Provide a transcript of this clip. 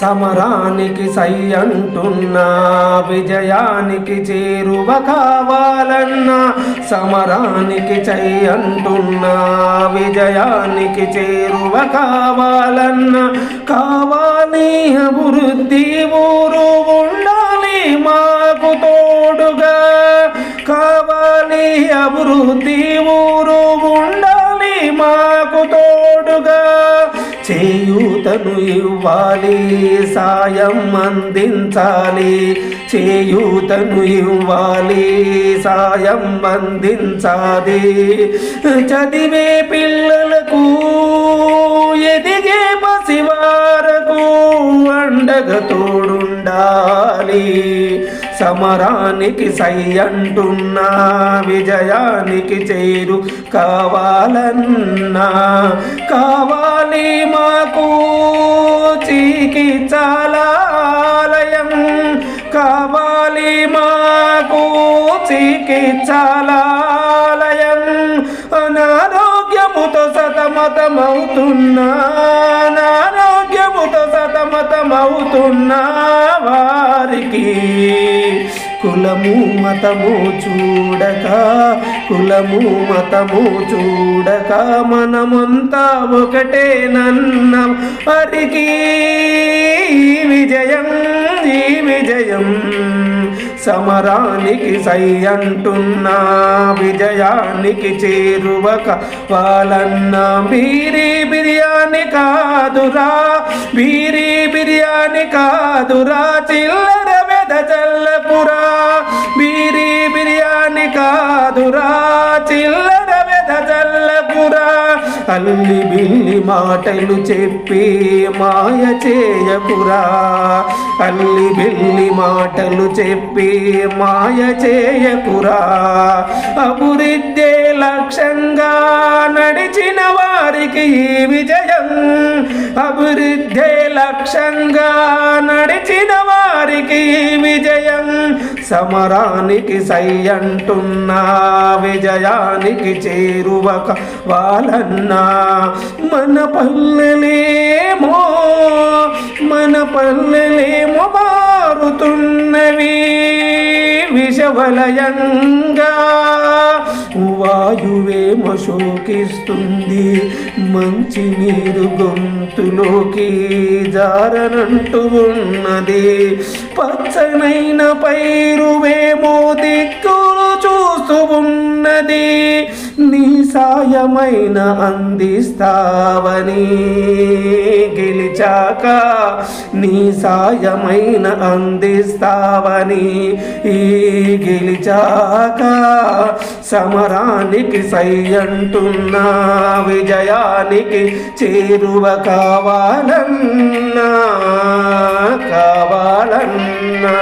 సమరానికి సై అంటున్నా విజయానికి చేరువ కావాలన్నా సమరానికి చై అంటున్నా విజయానికి చేరువ కావాలన్నా కావాలి అభివృద్ధి ఊరు ఉండాలి మాకు తోడుగా కావాలి అభివృద్ధి ఊరు చేయూతను ఇవ్వాలి సాయం అందించాలి. చేయూతను ఇవ్వాలి సాయం అందించాలి. చదివే పిల్లలకు ఎదిగే పసివారకు అండగా తోడుండాలి. సమరానికి సై అంటున్నా విజయానికి చేరు కావాలన్నా కావాలి చికిత్సాలయం కావాలి మాకు చికిత్సాలయం. అనారోగ్యముతో సతమతమవుతున్నా అనారోగ్యముతో సతమతమవుతున్నా. కులము మతము చూడక కులము మతము చూడక మనమంతా ఒకటే నన్న. వారికి విజయం ఈ విజయం సమరానికి సై అంటున్నా విజయానికి చేరువక కావాలన్నా బీరీ బిర్యానీ కాదురా బీరీ బిర్యానీ కాదురా చిల్లర చల్లపురా అల్లి బిల్లి మాటలు చెప్పి మాయ చేయకురా అల్లి బిల్లి మాటలు చెప్పి మాయ చేయకురా. అభివృద్ధే లక్ష్యంగా నడిచిన వారికి ఈ విజయం. అభివృద్ధే లక్ష్యంగా నడిచిన వారికి ఈ విజయం. సమరానికి సై అంటున్నా విజయానికి చేరువక వాళ్ళన్నా మన పల్లెలేమో మన పల్లెలేమో మారుతున్నవి విషవలయంగా వాయువేమో శోకిస్తుంది. మంచి నీరు గొంతులోకి జారనంటూ ఉన్నది. పచ్చనైన పైరువేమో మోదిక్కు చూస్తూ ఉన్నది నీ సాయమైన అందిస్తావని గెలిచాక నీ సాయమైన అందిస్తావని ఈ గెలిచాక సమరానికి సై అంటున్నా విజయానికి చేరువ కావాలన్నా కావాలన్నా.